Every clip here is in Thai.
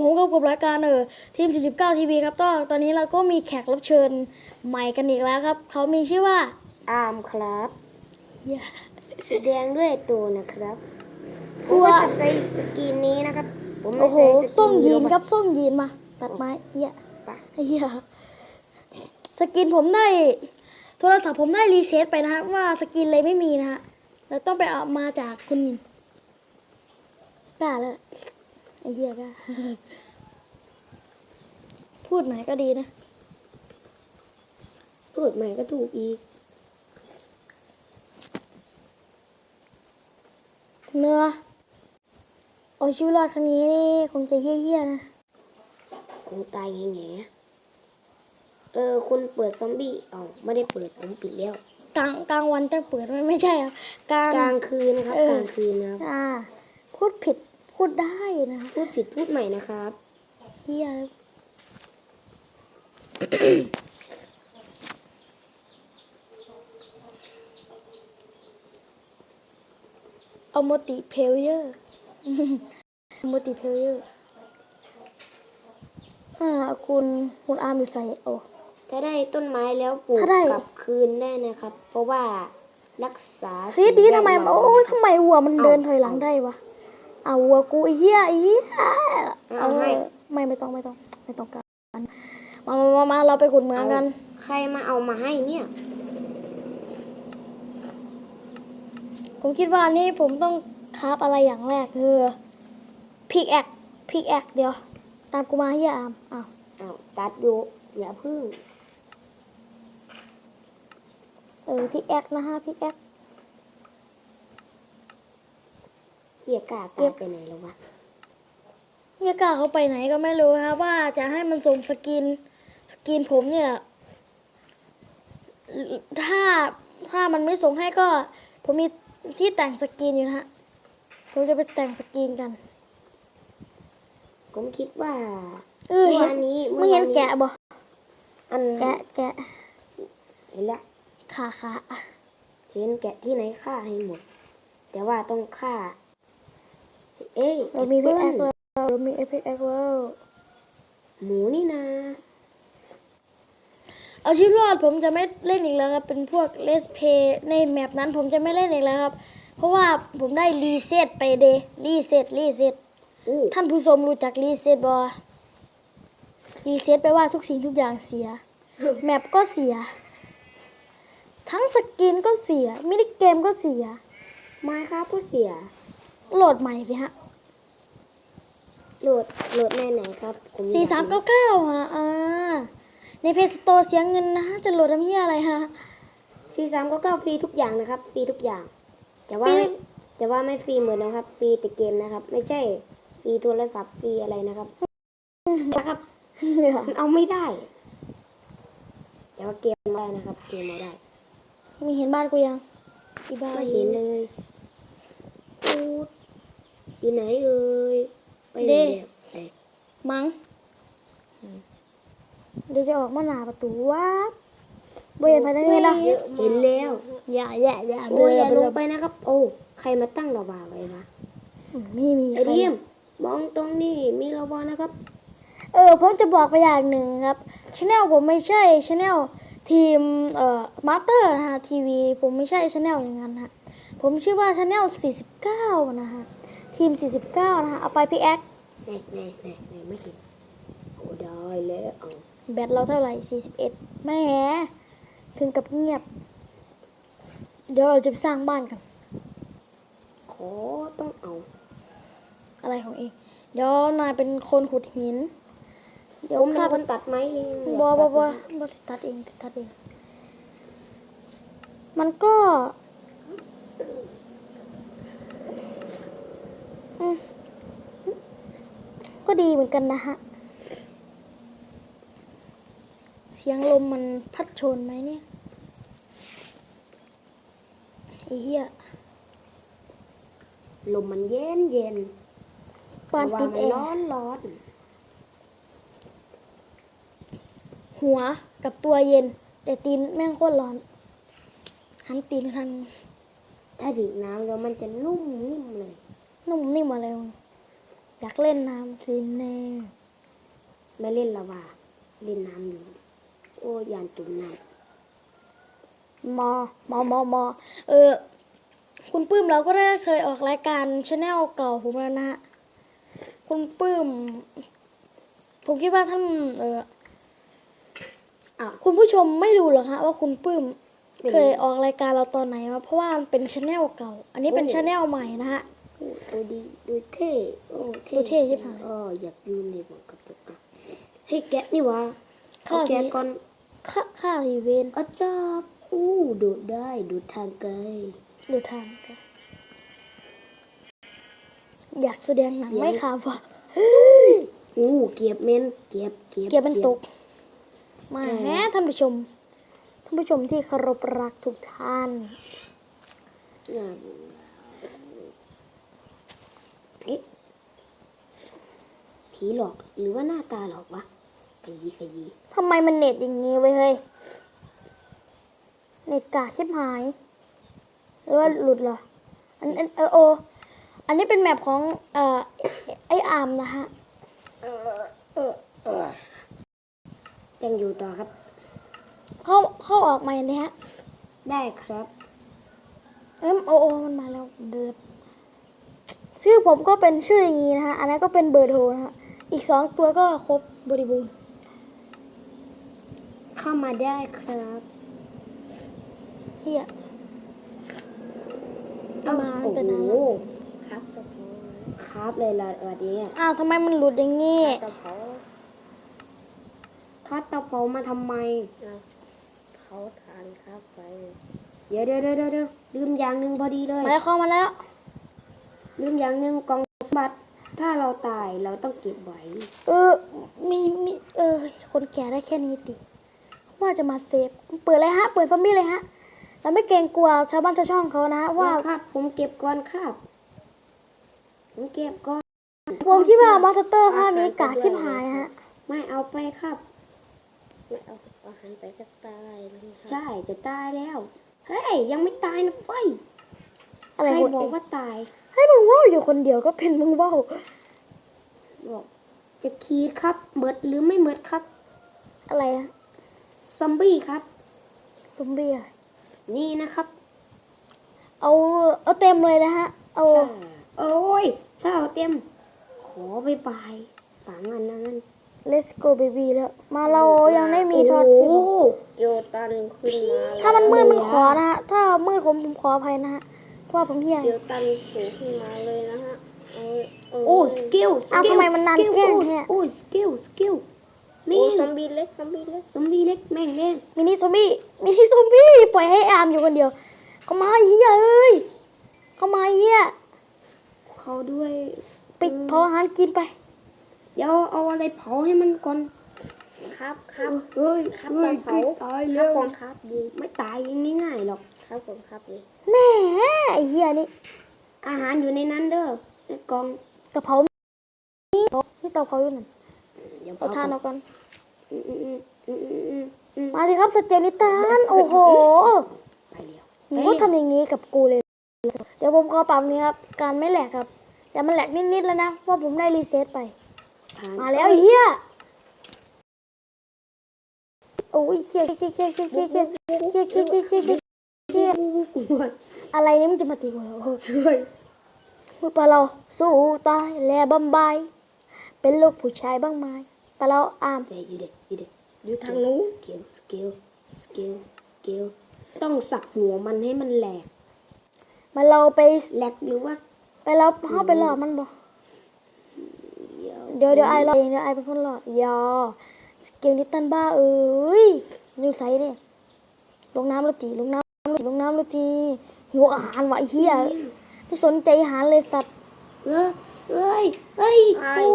ผมกับกับรายการเออทีม 49 ทีวีครับก็ตอนนี้เราก็มีแขกรับเชิญใหม่กันอีกแล้วครับ เขามีชื่อว่าอาร์มครับอย่าแสดงด้วยตัวนะครับตัวผมก็จะใส่สกินนี้นะครับ ผมไม่โอ้โหใส่สกินส่งยีนโรครับส่งยีนมาตัดไม้เอี้ยไปเอี้ยสกินผมได้ โทรศัพท์ผมได้รีเซ็ตไปนะฮะว่าสกินเลยไม่มีนะฮะเราต้องไปเอามาจากคุณนินกล้าแล้ว ไอ้เหี้ยกล้าพูดหน่อยก็ดีนะ พูดใหม่ก็ถูกอีก เนื้อโอ้ชีวิตรอดครั้งนี้นี่คงจะเฮี้ยๆนะ คงตายแง่ๆเออคุณเปิดซอมบี้เอาไม่ได้เปิดผมปิดแล้ว กลางกลางวันจะเปิดไหมไม่ใช่ครับกลางกลางคืนนะครับเออกลางคืนนะครับ อ่า พูดผิด พูดได้นะครับพูดผิดพูดใหม่นะครับเฮี้ยเอาโมติเพลเยอร์โมติเพลเยอร์อ่าคุณคุณอาร์มอยู่ใส่โอ้ถ้าได้ต้นไม้แล้วปลูกถ้าได้กลับคืนได้นะครับ เพราะว่ารักษาซีดีสิ่งทำไมแวดล้โอ้ยทำไมวัวมันเอาเดินถอยหลังได้วะ เอาวัวกูไอ้เหี้ยไอ้เหี้ยเอาให้ ไม่ไม่ต้องไม่ต้องไม่ต้องการมามามามาเราไปขุดเหมืองกัน ใครมาเอามาให้เนี่ย ผมคิดว่านี่ผมต้องคราฟอะไรอย่างแรกคือพิกแอคพิกแอคเดี๋ยว ตามกูมาเฮียอามอ้าวอ้าวตัดอยู่อย่าพึ่ง เออพิกแอคนะฮะพิกแอค เฮียกล้าเก็ตายบไปไหนแล้ววะเฮียกล้าเขาไปไหนก็ไม่รู้ครับ ว่าจะให้มันส่งสกินสกินผมเนี่ยถ้าถ้ามันไม่ส่งให้ก็ ผมมีที่แต่งสกินอยู่นะฮะผมจะไปแต่งสกินกัน ผมคิดว่าเออเมื่อเห็นวานนี้มึงเห็นมื่อวาแกะบ่อันแกะแกะเห็นละขาขาเห็นแกะที่ไหนฆ่าให้หมด แต่ว่าต้องฆ่า เอ้ยเรามีพิกแอแอคปเปิ้ลแล้วเรามีพิกแอคแล้วหมูนี่นะเอาชีวิตรอดผมจะไม่เล่นอีกแล้วครับ เป็นพวกเลสเพย์ในแมปนั้นผมจะไม่เล่นอีกแล้วครับ เพราะว่าผมได้รีเซ็ตไปเดรีเซ็ตรีเซ็ตอู้ท่านผู้ชมรู้จักรีเซ็ตบอรีเซ็ตแปลว่าทุกสิ่งทุกอย่างเสีย แมปก็เสีย ทั้งสกินก็เสียมินิเกมก็เสียไม้ครับก็เสีย โหลดใหม่สิฮะ โหลดโหลดในไหนครับผมสี่อยสามรู้เก้าเก้าฮะอ่าในเพจสโตร์เสียเงินนะฮะจะโหลดทำเหี้ยอะไรฮะสี่สามก็เก้าฟรีทุกอย่างนะครับฟรีทุกอย่าง แต่ว่าฟรีไม่แต่ว่าไม่ฟรีเหมือนนะครับฟรีแต่เกมนะครับ ไม่ใช่ฟรีโทรศัพท์ฟรีอะไรนะครับนะครับมันเอาไม่ได้ แต่ว่าเกมได้นะครับ เกมเอาได้มึงเห็นบ้านกูยังอีบ้าไม่เห็นเลยอูดอยู่ไหนเอ่ยไปไหน เนี่ยไปมั้งเดี๋ยวจะออกมาหน้าประตูวับเบียนไปได้ไงนะเห็นแล้ว อย่าอย่าอย่าโอ้ยอย่าเบลลงไปนะครับ โอ้ ใครมาตั้งระบาไว้วะไม่มีไอใครเดียมมองตรงนี้มีระบานะครับ เออผมจะบอกไปอย่างหนึ่งครับชแนลผมไม่ใช่ชแนลทีมเอ่อมาสเตอร์นะฮะทีวีผมไม่ใช่ชแนลอย่างนั้นฮะผมชื่อว่าชแนล49 นะฮะ ทีม 49 นะฮะเอาไปพี่แอ๊กไหนไหนไหนไหนไม่เห็นโอ้ได้แล้วเอาแบตเราเท่าไหร่ 41แหม่ถึงกับเงียบ เดี๋ยวเราจะไปสร้างบ้านกัน ขอต้องเอา อะไรของเอง เดี๋ยวนายเป็นคนขุดหิน เดี๋ยวผมเป็นข้าคนตัดไม้เองบอบตัอดบอไม้บอตัดเองตัดเอง มันก็ อืม ก็ดีเหมือนกันนะฮะ เสียงลมมันพัดชนไหมเนี่ยไอ้เหี้ยลมมันเย็นเย็นปานแต่ว่าติดมันแอร้อร์นร้อนหัวกับตัวเย็น แต่ตีนแม่งโคตรร้อน หันตีนไปทางถ้าถึงน้ำแล้วมันจะนุ่มนิ่มเลย นุ่มนิ่มอะไรมึงอยากเล่นน้ำสิแน่ไม่เล่นละว่าเล่นน้ำอยู่โอ้ยานจุ่มน้มอมอมอมอเออ คุณปื้มเราก็ได้เคยออกรายการชาแนลเก่าผมแล้วนะฮะคุณปื้ม ผมคิดว่าท่านเออำอะคุณผู้ชมไม่รู้หรอกฮะว่าคุณปื้มไม่รู้เคยออกรายการเราตอนไหนมาเพราะว่ามันเป็นชาแนลเก่า อันนี้เป็นโอ้ชาแนลใหม่นะฮะโอ้ ดูดีดูเท่โอ้เท่ดูเท่ใช่ไหมเอออยากอยู่ในบอกกับตัวอะให้แกะนี่วะข้าเอาแกะสิก่อนค่าค่าทีเวนอาจารย์อู้ดูดได้ดูดทางไกลดูทางกันอยากแสดงหนังไหม่ค่ะวะอู้เกียบเมนเกียบเกียบเกียร์มันตก มาใช่แฮท่านผู้ชม ท่านผู้ชมที่เคารพรักทุกท่าน อ่าเอ๊ะ ผีหลอก หรือว่าหน้าตาหลอกวะขยี้ขยี้ทำไมมันเน็ตอย่างงี้ไว้ยเฮ้ย เน็ตกากชิบหาย หรือว่าหลุดเหรอ อันอันเออโอ อันนี้เป็นแมปของเอ่อไออาร์มนะฮะยังอยู่ต่อครับ เข้าเข้าออกมาอย่างนี้ฮะ ได้ครับ เอ้ยโอโอมันมาแล้วเดือดชื่อผมก็เป็นชื่ออย่างนี้นะฮะ อันนั้นก็เป็นเบอร์โทรนะฮะ อีกสองตัวก็ครบบริบูรณ์ เข้ามาได้ครับเฮียมาโอ้แต่โหนานแล้วครับกระเพาครับเลยละวันนี้อ้าวทำไมมันหลุดอย่างงี้กระเพาคัดตะเผามาทำไมเขาทานข้าวไปเดี๋ยวเดี๋ยวเดี๋ยวเดี๋ยวลืมอย่างหนึ่งพอดีเลยมาแล้วเข้ามาแล้ว ลืมอย่างหนึ่งกล่องสมบัติ ถ้าเราตายเราต้องเก็บไว้ เออ มีมีเออ คนแก่ได้แค่นี้ติ ว่าจะมาเซฟ เปิดเลยฮะ เปิดซอมบี้เลยฮะ เราไม่เกรงกลัวชาวบ้านชาวช่องเขานะว่าว่าครับ ผมเก็บก่อนครับ ผมเก็บก่อน ผมคิดว่ามอนสเตอร์ภาคนี้กาชิบหายฮะ ไม่เอาไปครับ ไม่เอาอาหารไปก็ตายแล้วนะคะใช่จะตายแล้ว เฮ้ย ยังไม่ตายนะไฟ อะไรใครวะบอกว่าตาย ให้มึงว่าวอยู่คนเดียวก็เป็นมึงว่าวบอกจะคีดครับเมิดหรือไม่เมิดครับ อะไรอะซอมบี้ครับซอมบี้อะนี่นะครับ เอาเอาเต็มเลยนะฮะ เอาใช่โอ้ยถ้าเอาเต็ม ขอบายบายฝังอันนั้น let's go baby แล้ว มาเรายังไม่มีทอดชิโอ้มโหเกียวตันขึ้นมา ถ้ามันมืดมันขอนะฮะ ถ้ามืดผมผมขออภัยนะฮะเพราะว่าผมเฮียเกียวตันโผล่ขึ้นมาเลยนะฮะเอาเอาโอ้สกิลสอ้าวกิลทำไมมันนานแกล้งแท้โอ้สกิลสกิลโอ้แม่งซอมบี้เล็กซอมบี้เล็กซอมบี้เล็กแม่งเล่นมินิซอมบี้มินิซอมบี้ปล่อยให้อามอยู่คนเดียว เข้ามาเฮียเอ้ยเข้ามาเฮียเขาด้วยไปพออาหารกินไป เดี๋ยวเอาอะไรเผาให้มันก่อนครับครับเฮ้ยครับเฮ้ยเผาตายครัแล้บวกองครับดีไม่ตายง่ายๆหรอก ครับผมครับดีแหม่ไอ้เฮียนี่อาหารอยู่ในนั้นเด้อในกล่องกระเพรานี่นี่เตาเผาอยู่นั่นเดี๋ยวเอาทานเอากันอืมอืมอืมอืมอืมอืมมาสิครับสเจนิตานโอ้โหไปเร็วมึงก็ทำอย่างนี้กับกูเลย เดี๋ยวผมขอปรับนี้ครับ การไม่แหลกครับแต่มันแหลกนิดๆแล้วนะเพราะผมได้รีเซ็ตไปทานมาแล้วไอ้เฮียโอ้ยเชี่ยเชี่ยเชี่ยเชี่ยเชี่ยเชี่ยเชี่ยเชี่ยเชี่ยเชี่ยเชี่ย เชี่ยอะไรนี่มันจะมาตีกูแล้วเฮ้ยเมื่อปลาเราสู้ตายแลบำบายเป็นลูกผู้ชายบ้างไหมปลาเราอามเด็กอยู่เด็กอยู่เด็กอยู่ทางนู้นสกิลสกิลสกิลสกิลต้องสับหัวมันให้มันแหลกมาเราไปแหลกหรือว่า ไปเราเข้าไปหลอกมันบ่เดี๋ยวเดี๋ยวเดี๋ยวไอหลอกเองเดี๋ยวไอเป็นคนหลอกอยาสกิลนิตันบ้าเอ้ยอยู่ใสเนี่ยลงน้ำแล้วจีลงน้ำแล้วจีลงน้ำแล้วจีหิวอาหารวะไอ้เหี้ยไม่สนใจอาหารเลยสัตว์เออเอ้ยเอ้ยโอ้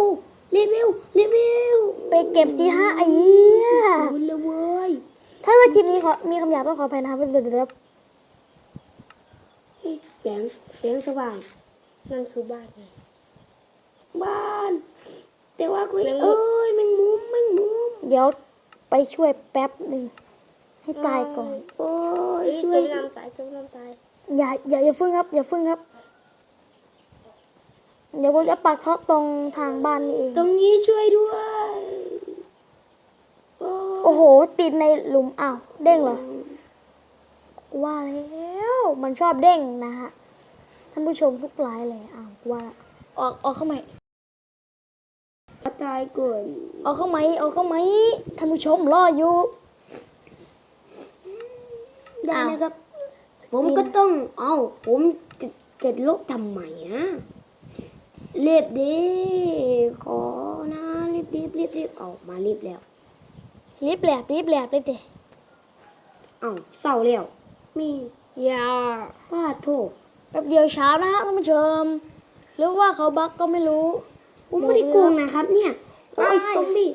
รีวิวรีวิวไปเก็บซีห้าไอ้เหี้ยคุณเลยเว้ยถ้าว่าคลิปนี้ขอมีคำหยาบต้องขออภัยนะครับเดี๋ยวเดี๋ยวเดี๋ยวเฮ้ยแสงแสงสว่างนั่นคือบ้านไงบ้าน แต่ว่าคุยเอ้ยแมงมุมแมงมุมเดี๋ยวไปช่วยแป๊บหนึ่ง ให้ตายก่อน โอ้ยเอ้ยช่จวยมน้ำตายจมน้ำตายอย่าอย่าอย่าฟึ่งครับ อย่าฟึ่งครับ เดี๋ยวผมจะปักท็อปตรงทางบ้านนี่เอง ตรงนี้ช่วยด้วยโอ้โห ติดในหลุมอ้าวเด้งเหรอ ว่าแล้วมันชอบเด้งนะฮะ ท่านผู้ชมทุกรายเลยอ้าวว่าละออกออกเข้าไหมตายก่อนออกเข้าไหมออกเข้าไหมท่านผู้ชมรออยู่ ได้อ้าวนะครับ ผมก็ต้องเอาผมจะจะลบทำไมอะเรียบดีขอนะรีบรีบรีบรีบเอามารีบแล้วรีบแหลบรีบแหลบเลยเตะเอาเศร้าแล้วมีอย่าป้าโทษแป๊บเดียวเช้านะฮะท่านผู้ชมหรือว่าเขาบักก็ไม่รู้ผมไม่ได้โกงนะครับ เนี่ยโอ้ยซอมบี้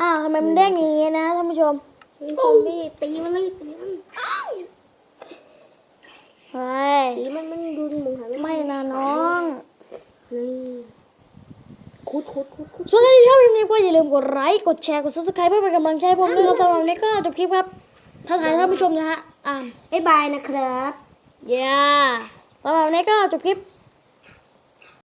อ้าวทำไมมันเด้งอย่างงี้นะท่านผู้ชม เฮ้ยซอมบี้ตีมันเลยตีมันเฮ้ยตีมันมันดูมึงหาไม่นะน้องเฮ้ยคุดคุดคุดคุดส่วนใครที่ชอบคลิปนี้ก็อย่าลืมกดไลค์กดแชร์กด subscribe เพื่อเป็นกำลังใจให้ผมด้วยครับสำหรับวันนี้ก็จบคลิปครับท้าทายท่านผู้ชมนะฮะอ่าบ๊ายบายนะครับ เย้สำหรับวันนี้ก็จบคลิป